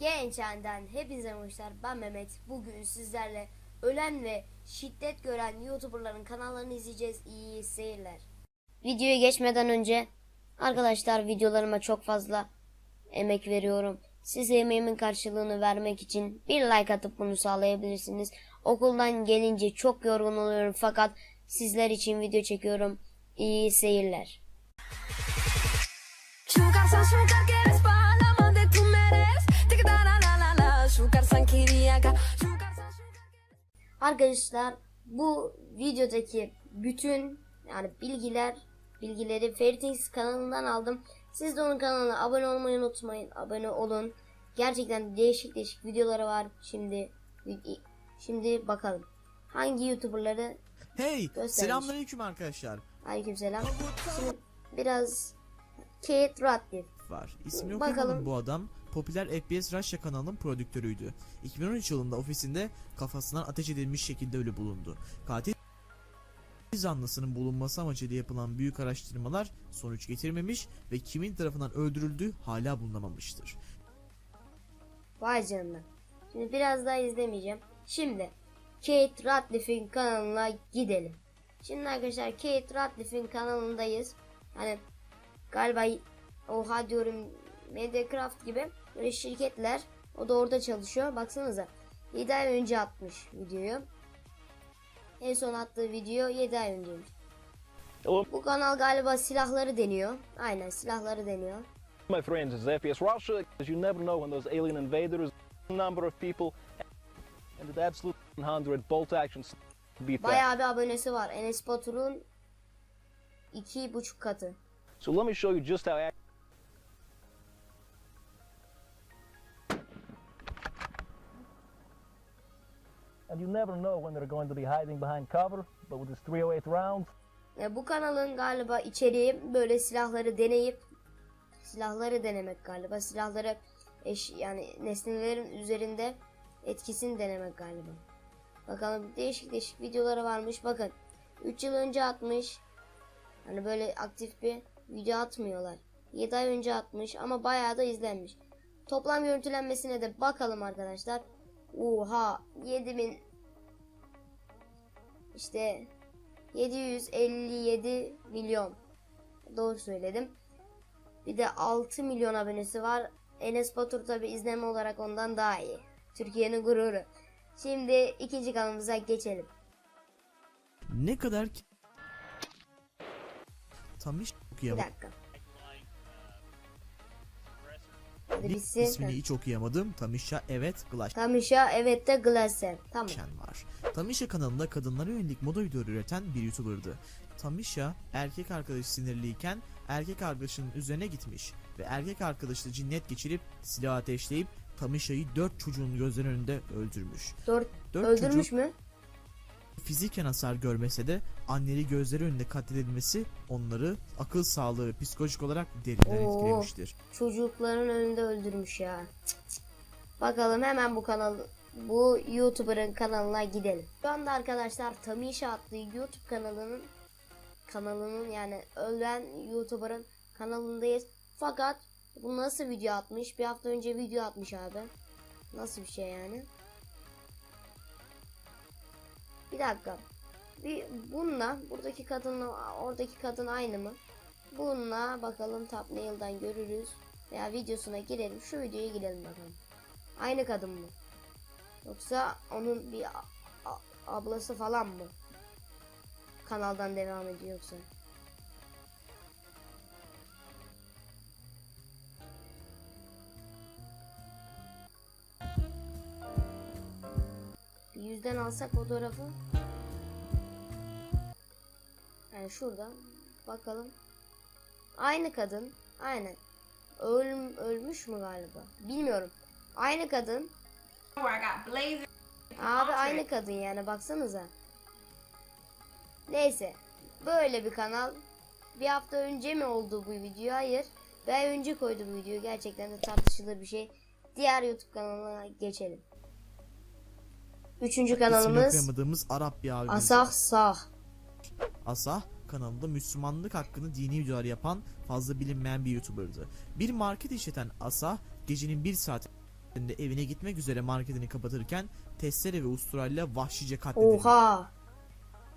Gençenden hepinize hoşlar. Ben Mehmet. Bugün sizlerle ölen ve şiddet gören YouTuber'ların kanallarını izleyeceğiz. İyi seyirler. Videoya geçmeden önce arkadaşlar videolarıma çok fazla emek veriyorum. Size emeğimin karşılığını vermek için bir like atıp bunu sağlayabilirsiniz. Okuldan gelince çok yorgun oluyorum fakat sizler için video çekiyorum. İyi seyirler. Arkadaşlar bu videodaki bütün yani bilgiler bilgileri Feritix kanalından aldım. Siz de onun kanalına abone olmayı unutmayın. Abone olun. Gerçekten değişik değişik videoları var. Şimdi şimdi bakalım. Hangi YouTuber'ları Hey, Göstermiş. selamünaleyküm arkadaşlar. aleykümselam. Şimdi biraz Kate Radcliffe. Var. İsmini Bakalım. okumadım bu adam. Popüler FPS Russia kanalının prodüktörüydü. 2013 yılında ofisinde kafasından ateş edilmiş şekilde ölü bulundu. Katil zanlısının bulunması amacıyla yapılan büyük araştırmalar sonuç getirmemiş ve kimin tarafından öldürüldüğü hala bulunamamıştır. Vay canına. Şimdi biraz daha izlemeyeceğim. Şimdi Kate Radcliffe'in kanalına gidelim. Şimdi arkadaşlar Kate Radcliffe'in kanalındayız. Hani galiba oha diyorum Mediacraft gibi böyle şirketler o da orada çalışıyor. Baksanıza 7 ay önce atmış videoyu. En son attığı video 7 ay önceymiş. Bu kanal galiba silahları deniyor. Aynen silahları deniyor. My friends, it's FPS Russia, you never know when those alien invaders, number of people, and the absolute 100 bolt actions beat. Bayağı bir abonesi var. Enes Batur'un iki buçuk katı. So let me show you just how And you never know when they're going to be hiding behind cover, but with this 308 round, E, bu kanalın galiba içeriği böyle silahları deneyip silahları denemek galiba. Silahları eş, yani nesnelerin üzerinde etkisini denemek galiba. Bakalım değişik değişik videoları varmış. Bakın 3 yıl önce atmış. Hani böyle aktif bir video atmıyorlar. 7 ay önce atmış ama bayağı da izlenmiş. Toplam görüntülenmesine de bakalım arkadaşlar. Oha 7000 işte 757 milyon. Doğru söyledim. Bir de 6 milyon abonesi var. Enes Batur tabi izleme olarak ondan daha iyi. Türkiye'nin gururu. Şimdi ikinci kanalımıza geçelim. Ne kadar ki... Tam hiç Bir okuyamadım. dakika. Bitsin. ismini hiç okuyamadım. Tamisha evet Glass Tamişa evet de Glasen. Tamam. Var. Tamisha kanalında kadınlara yönelik moda videoları üreten bir YouTuber'dı. Tamisha erkek arkadaşı sinirliyken erkek arkadaşının üzerine gitmiş ve erkek arkadaşla cinnet geçirip silah ateşleyip Tamisha'yı dört çocuğun gözleri önünde öldürmüş. Dört, Dört öldürmüş çocuk mü? Fiziken hasar görmese de anneleri gözleri önünde katledilmesi onları akıl sağlığı ve psikolojik olarak derinden Oo. etkilemiştir. Çocukların önünde öldürmüş ya. Cık cık. Bakalım hemen bu kanal bu YouTuber'ın kanalına gidelim. Şu anda arkadaşlar Tamisha adlı YouTube kanalının kanalının yani ölen YouTuber'ın kanalındayız. Fakat bu nasıl video atmış? Bir hafta önce video atmış abi. Nasıl bir şey yani? Bir dakika. Bir bununla buradaki kadınla oradaki kadın aynı mı? Bununla bakalım thumbnail'dan görürüz. Veya videosuna girelim. Şu videoya girelim bakalım. Aynı kadın mı? Yoksa onun bir ablası falan mı? Kanaldan devam ediyor yoksa. Yüzden alsak fotoğrafı. Yani şurada bakalım. Aynı kadın. Aynen. Öl, ölmüş mü galiba? Bilmiyorum. Aynı kadın. Abi aynı kadın yani baksanıza. Neyse. Böyle bir kanal. Bir hafta önce mi oldu bu video? Hayır. Ay önce koydu bu videoyu. Gerçekten de tartışılır bir şey. Diğer YouTube kanalına geçelim. Üçüncü İsmini kanalımız okuyamadığımız Arap bir abimiz. Asah Sah. Asah kanalında Müslümanlık hakkında dini videolar yapan fazla bilinmeyen bir YouTuber'dı. Bir market işleten Asah gecenin bir saat evine gitmek üzere marketini kapatırken testere ve usturayla vahşice katledildi. Oha.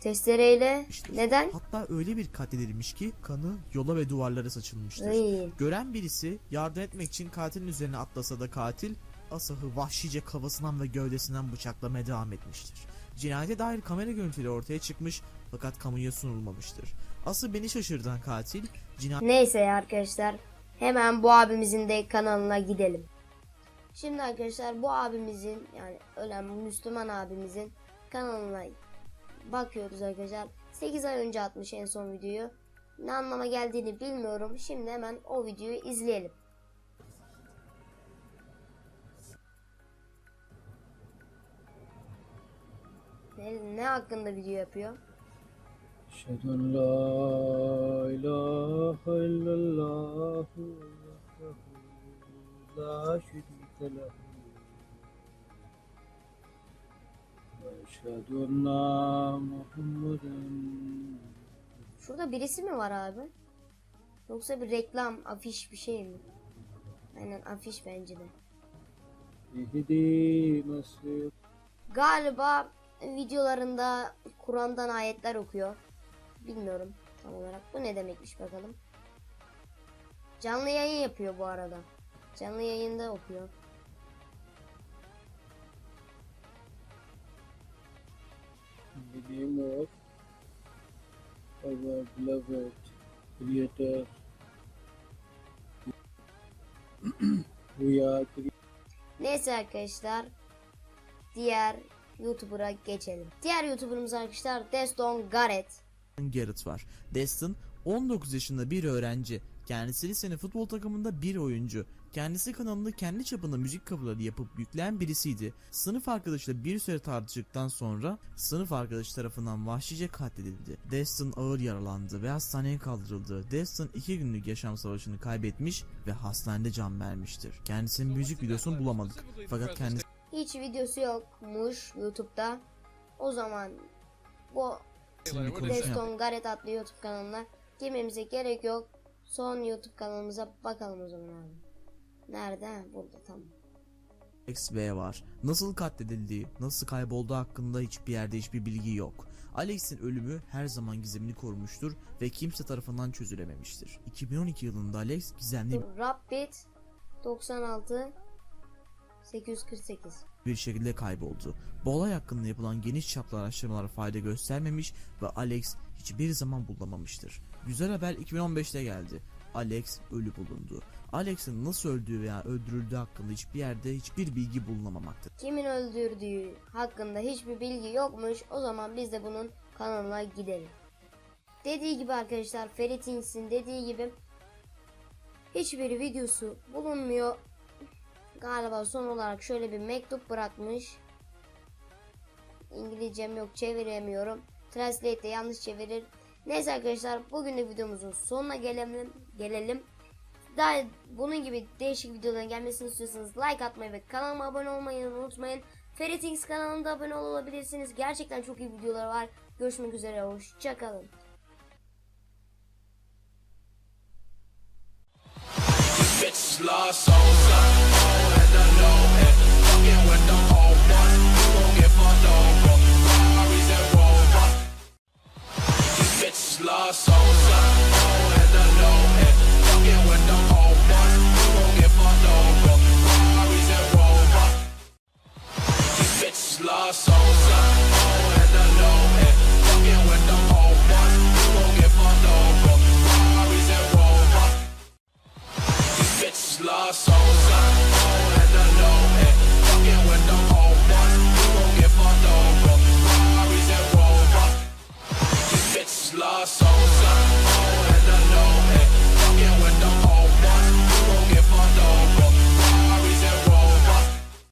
Testereyle İşte- neden? Hatta öyle bir katledilmiş ki kanı yola ve duvarlara saçılmıştır. Ay. Gören birisi yardım etmek için katilin üzerine atlasa da katil Asah'ı vahşice kafasından ve gövdesinden bıçaklamaya devam etmiştir. Cinayete dair kamera görüntüleri ortaya çıkmış fakat kamuya sunulmamıştır. Asıl beni şaşırtan katil cinayet Neyse arkadaşlar. Hemen bu abimizin de kanalına gidelim. Şimdi arkadaşlar bu abimizin yani ölen Müslüman abimizin kanalına bakıyoruz arkadaşlar. 8 ay önce atmış en son videoyu. Ne anlama geldiğini bilmiyorum. Şimdi hemen o videoyu izleyelim. Ne, hakkında video yapıyor? Şehadu la ilahe illallah la şerike lehu ve şehadu anna Muhammeden Şurada birisi mi var abi? Yoksa bir reklam, afiş bir şey mi? Aynen afiş bence de. Galiba videolarında Kur'an'dan ayetler okuyor. Bilmiyorum tam olarak. Bu ne demekmiş bakalım. Canlı yayın yapıyor bu arada. Canlı yayında okuyor. name of our beloved Creator. we are Neyse arkadaşlar. Diğer YouTuber'a geçelim. Diğer YouTuber'ımız arkadaşlar Deston Garrett. Garrett var. Destin 19 yaşında bir öğrenci. Kendisi lisenin futbol takımında bir oyuncu. Kendisi kanalında kendi çapında müzik coverları yapıp yükleyen birisiydi. Sınıf arkadaşıyla bir süre tartıştıktan sonra sınıf arkadaşı tarafından vahşice katledildi. Destin ağır yaralandı ve hastaneye kaldırıldı. Destin iki günlük yaşam savaşını kaybetmiş ve hastanede can vermiştir. Kendisinin müzik videosunu bulamadık. Fakat kendisi Hiç videosu yokmuş YouTube'da. O zaman bu. Deston Garrett adlı YouTube kanalına girmemize gerek yok. Son YouTube kanalımıza bakalım o zaman abi. Nerede? Burada tamam. Alex V var. Nasıl katledildiği, nasıl kaybolduğu hakkında hiçbir yerde hiçbir bilgi yok. Alex'in ölümü her zaman gizemini korumuştur ve kimse tarafından çözülememiştir. 2012 yılında Alex gizemli Rabbit 96 848. bir şekilde kayboldu. Bu olay hakkında yapılan geniş çaplı araştırmalar fayda göstermemiş ve Alex hiçbir zaman bulunamamıştır. Güzel haber 2015'te geldi. Alex ölü bulundu. Alex'in nasıl öldüğü veya öldürüldüğü hakkında hiçbir yerde hiçbir bilgi bulunamamaktadır. Kimin öldürdüğü hakkında hiçbir bilgi yokmuş. O zaman biz de bunun kanalına gidelim. Dediği gibi arkadaşlar Ferit İnç'in dediği gibi hiçbir videosu bulunmuyor. Galiba son olarak şöyle bir mektup bırakmış. İngilizcem yok çeviremiyorum. Translate de yanlış çevirir. Neyse arkadaşlar bugün de videomuzun sonuna gelelim. gelelim. Daha bunun gibi değişik videoların gelmesini istiyorsanız like atmayı ve kanalıma abone olmayı unutmayın. Ferit X kanalında abone olabilirsiniz. Gerçekten çok iyi videolar var. Görüşmek üzere. Hoşçakalın. lost souls Lost souls, on and. Fucking with the gon' get fucked over. And Rover. These bitches uh, and. Fucking with the whole ones, you gon' get fucked over. And These bitches uh, and. Fucking with the gon' get fucked over.